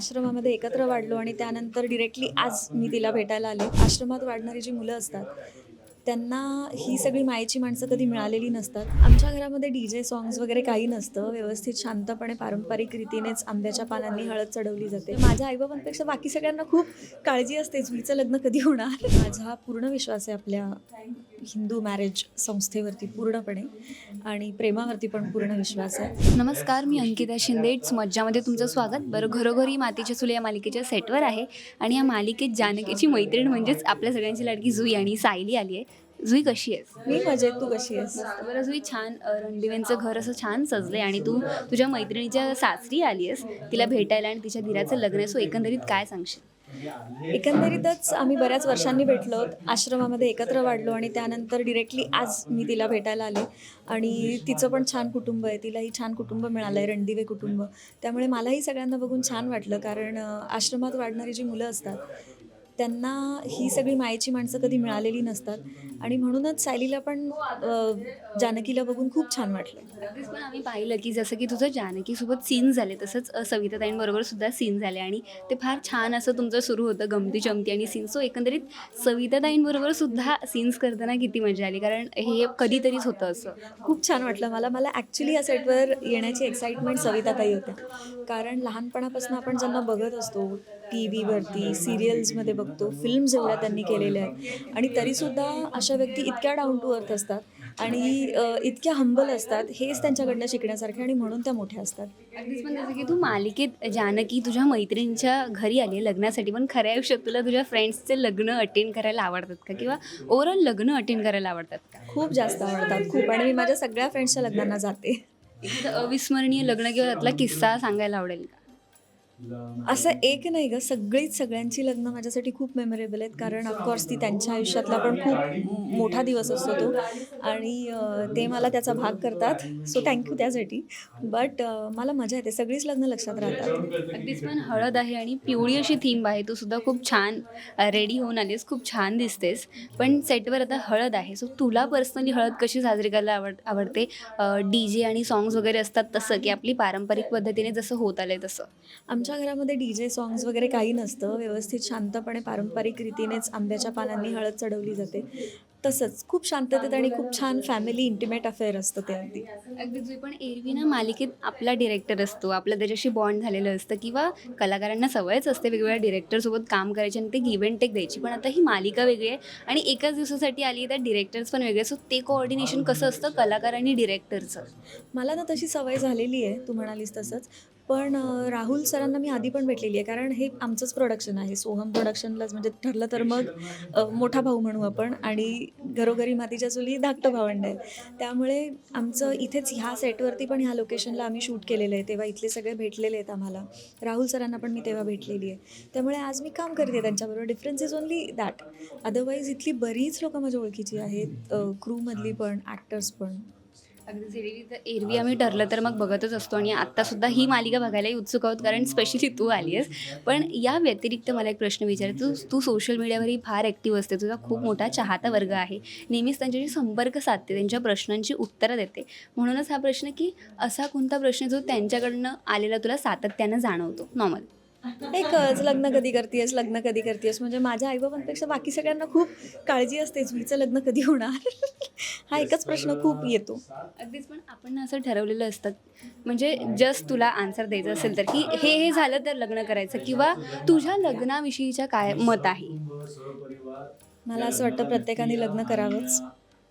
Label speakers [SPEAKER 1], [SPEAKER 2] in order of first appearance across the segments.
[SPEAKER 1] आश्रमामध्ये एकत्र वाढलो आणि त्यानंतर डिरेक्टली आज मी तिला भेटायला आले. आश्रमात वाढणारी जी मुलं असतात त्यांना ही सगळी मायेची माणसं कधी मिळालेली नसतात. आमच्या घरामध्ये डी जे सॉंग्स वगैरे काही नसतं. व्यवस्थित शांतपणे पारंपरिक रीतीनेच आंब्याच्या पानांनी हळद चढवली जाते. माझ्या आईबाबांपेक्षा बाकी सगळ्यांना खूप काळजी असते झुलीचं लग्न कधी होणार? माझा पूर्ण विश्वास आहे आपल्या हिंदू मॅरेज संस्थेवरती पूर्णपणे आणि प्रेमावरती पण पूर्ण विश्वास आहे.
[SPEAKER 2] नमस्कार मी अंकिता शिंदे. इट्स मज्जामध्ये तुमचं स्वागत. बरं घरोघरी मातीच्या चुली या मालिकेच्या सेटवर आहे आणि या मालिकेत जानकीची मैत्रीण म्हणजेच आपल्या सगळ्यांची लाडकी जुई आणि सायली आली आहे. जुई कशी आहेस?
[SPEAKER 1] मी मजेत. तू कशी आहेस?
[SPEAKER 2] बरं जुई छान अ, रणदिव्यांचं घर असं छान सजलंय आणि तू तुझ्या मैत्रिणीच्या सासरी आली आहेस. तिला भेटायला आणि तिच्या धीराचं लग्न आहे सो एकंदरीत काय सांगशील?
[SPEAKER 1] एकंदरीतच आम्ही बऱ्याच वर्षांनी भेटलो. आश्रमामध्ये एकत्र वाढलो आणि त्यानंतर डिरेक्टली आज मी तिला भेटायला आले. आणि तिचं पण छान कुटुंब आहे. तिलाही छान कुटुंब मिळालं आहे रणदिवे कुटुंब. त्यामुळे मलाही सगळ्यांना बघून छान वाटलं. कारण आश्रमात वाढणारी जी मुलं असतात त्यांना ही सगळी मायेची माणसं कधी मिळालेली नसतात. आणि म्हणूनच सायलीला पण जानकीला बघून खूप छान वाटलं.
[SPEAKER 2] अगदीच पण आम्ही पाहिलं की जसं की तुझं जानकीसोबत सीन झाले तसंच सविताताईंबरोबर सुद्धा सीन झाले आणि ते फार छान असं तुमचं सुरू होतं गमती चमती आणि सीन सो एकंदरीत सविताताईंबरोबर सुद्धा सीन्स करताना किती मजा आली? कारण हे कधीतरीच होतं असं.
[SPEAKER 1] खूप छान वाटलं मला. मला ॲक्च्युली या सेटवर येण्याची एक्साइटमेंट सविताताई होत्या. कारण लहानपणापासून आपण ज्यांना बघत असतो टी व्हीवरती सिरियल्समध्ये बघतो फिल्म्स एवढ्या त्यांनी केलेल्या आहेत. आणि तरीसुद्धा अशा व्यक्ती इतक्या डाऊन टू अर्थ असतात आणि इतक्या हंबल असतात हेच त्यांच्याकडनं शिकण्यासारखे आणि म्हणून त्या मोठ्या असतात.
[SPEAKER 2] अगदीच पण जसं की तू मालिकेत जानकी तुझ्या मैत्रिणीच्या घरी आली लग्नासाठी पण खऱ्या आयुष्यात तुला तुझ्या फ्रेंड्सचे लग्न अटेंड करायला आवडतात का? किंवा ओव्हरऑल लग्न अटेंड करायला आवडतात का?
[SPEAKER 1] खूप जास्त आवडतात खूप. आणि मी माझ्या सगळ्या फ्रेंड्सच्या लग्नांना जाते.
[SPEAKER 2] अविस्मरणीय लग्न किंवा त्यातला किस्सा सांगायला आवडेल का?
[SPEAKER 1] असं एक नाही ग सगळीच सगळ्यांची लग्न माझ्यासाठी खूप मेमोरेबल आहेत. कारण ऑफकोर्स ती त्यांच्या आयुष्यातला पण खूप मोठा दिवस असतो तो. आणि ते मला त्याचा भाग करतात. सो थँक्यू त्यासाठी. बट मला मजा येते. सगळीच लग्न लक्षात राहतात.
[SPEAKER 2] अगदीच पण हळद आहे आणि पिवळी अशी थीम आहे. तू सुद्धा खूप छान रेडी होऊन आलीस खूप छान दिसतेस. पण सेटवर आता हळद आहे. सो तुला पर्सनली हळद कशी साजरी करायला आवड आवडते? डी जे आणि सॉंग्स वगैरे असतात तसं की आपली पारंपरिक पद्धतीने जसं होत आलंय तसं?
[SPEAKER 1] आमच्या घरामध्ये डी जे सॉंग्स वगैरे काही नसतं. व्यवस्थित शांतपणे पारंपरिक रीतीनेच आंब्याच्या पानांनी हळद चढवली जाते. तसंच खूप शांततेत आणि खूप छान फॅमिली इंटिमेट अफेअर असतं ते अगदी.
[SPEAKER 2] अगदी पण एरवी ना मालिकेत आपला डिरेक्टर असतो. आपलं त्याच्याशी बॉन्ड झालेलं असतं किंवा कलाकारांना सवयच असते वेगवेगळ्या डिरेक्टरसोबत काम करायची आणि ते गिव्ह अँड टेक द्यायची. पण आता ही मालिका वेगळी आहे आणि एकाच दिवसासाठी आली तर डिरेक्टर्स पण वेगळे. सो ते कोऑर्डिनेशन कसं असतं कलाकार आणि डिरेक्टरचं
[SPEAKER 1] मला ना तशी सवय झालेली आहे. तू म्हणालीस तसंच. पण राहुल सरांना मी आधी पण भेटलेली आहे कारण हे आमचंच प्रोडक्शन आहे. सोहम प्रोडक्शनलाच म्हणजे ठरलं तर मग मोठा भाऊ म्हणू आपण आणि घरोघरी मातीच्या चुली धाकटं भावंड आहे. त्यामुळे आमचं इथेच ह्या सेटवरती पण ह्या लोकेशनला आम्ही शूट केलेलं आहे. तेव्हा इथले सगळे भेटलेले आहेत आम्हाला. राहुल सरांना पण मी तेव्हा भेटलेली आहे. त्यामुळे आज मी काम करते त्यांच्याबरोबर. Difference is only that otherwise इथली बरीच लोकं माझ्या ओळखीची आहेत. क्रूमधली पण ॲक्टर्स पण.
[SPEAKER 2] अगदी एरवी तर एरवी आम्ही ठरलं तर मग बघतच असतो आणि आत्तासुद्धा ही मालिका बघायलाही उत्सुक आहोत कारण स्पेशली तू आली आहेस पण या व्यतिरिक्त मला एक प्रश्न विचार तू तू सोशल मीडियावरही फार ॲक्टिव्ह असते. तुझा खूप मोठा चाहता वर्ग आहे. नेहमीच त्यांच्याशी संपर्क साधते. त्यांच्या प्रश्नांची उत्तरं देते. म्हणूनच हा प्रश्न की असा कोणता प्रश्न जो त्यांच्याकडनं आलेला तुला सातत्यानं जाणवतो? नॉर्मल
[SPEAKER 1] एकच लग्न कधी करतेस लग्न कधी करतेस म्हणजे माझ्या आईबाबांपेक्षा बाकी सगळ्यांना खूप काळजी असते. जुईचं लग्न कधी होणार? हा एकच प्रश्न खूप येतो.
[SPEAKER 2] अगदीच पण आपण ना असं ठरवलेलं असतं. म्हणजे जस्ट तुला आन्सर द्यायचं असेल तर की हे हे झालं तर लग्न करायचं किंवा तुझ्या लग्नाविषयीच्या काय मत आहे?
[SPEAKER 1] मला असं वाटतं प्रत्येकाने लग्न करावंच.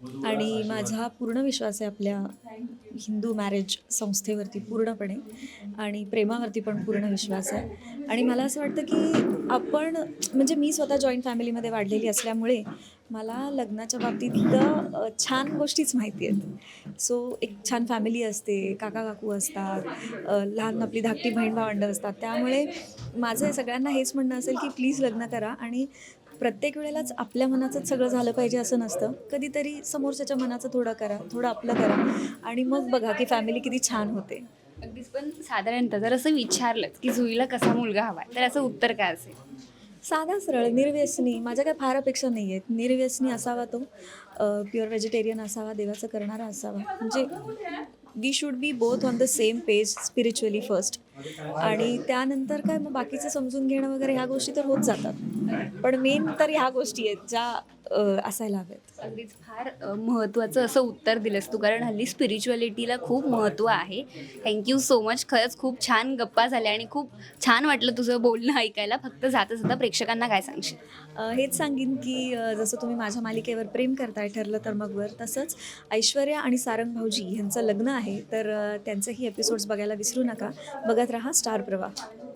[SPEAKER 1] आणि माझा पूर्ण विश्वास आहे आपल्या हिंदू मॅरेज संस्थेवरती पूर्णपणे आणि प्रेमावरती पण पूर्ण विश्वास आहे. आणि मला असं वाटतं की आपण म्हणजे मी स्वतः जॉईंट फॅमिलीमध्ये वाढलेली असल्यामुळे मला लग्नाच्या बाबतीत छान गोष्टीच माहिती आहेत. सो एक छान फॅमिली असते काका काकू असतात लहान आपली धाकटी बहीण भावंड असतात. त्यामुळे माझं सगळ्यांना हेच म्हणणं असेल की प्लीज लग्न करा आणि प्रत्येक वेळेलाच आपल्या मनाचंच सगळं झालं पाहिजे असं नसतं. कधीतरी समोरच्याच्या मनाचं थोडं करा थोडं आपलं करा. आणि मग बघा की फॅमिली किती छान होते.
[SPEAKER 2] अगदीच पण साधारणतः जर असं विचारलं की जुईला कसा मुलगा हवा तर असं उत्तर काय असेल?
[SPEAKER 1] साधा सरळ निर्व्यसनी. माझ्या काय फार अपेक्षा नाही आहेत निर्व्यसनी असावा तो. प्युअर व्हेजिटेरियन असावा देवाचं करणारा असावा. म्हणजे we should be both on the same page spiritually first. आणि त्यानंतर काय मग बाकीचं समजून घेणं वगैरे ह्या गोष्टी तर होत जातात. पण मेन तर ह्या गोष्टी आहेत ज्या असायला हव्यात
[SPEAKER 2] अगदीच फार महत्त्वाचं असं उत्तर दिलंस तू कारण हल्ली स्पिरिच्युअलिटीला खूप महत्त्व आहे. थँक्यू सो मच खरंच खूप छान गप्पा झाल्या आणि खूप छान वाटलं तुझं बोलणं ऐकायला. फक्त जाता जाता प्रेक्षकांना काय सांगशील?
[SPEAKER 1] हेच सांगेन की जसं तुम्ही माझ्या मालिकेवर प्रेम करताय ठरलं तर मग वर तसंच ऐश्वर्या आणि सारंग भाऊजी यांचं लग्न आहे तर त्यांचेही एपिसोड्स बघायला विसरू नका. बघत राहा स्टार प्रवाह.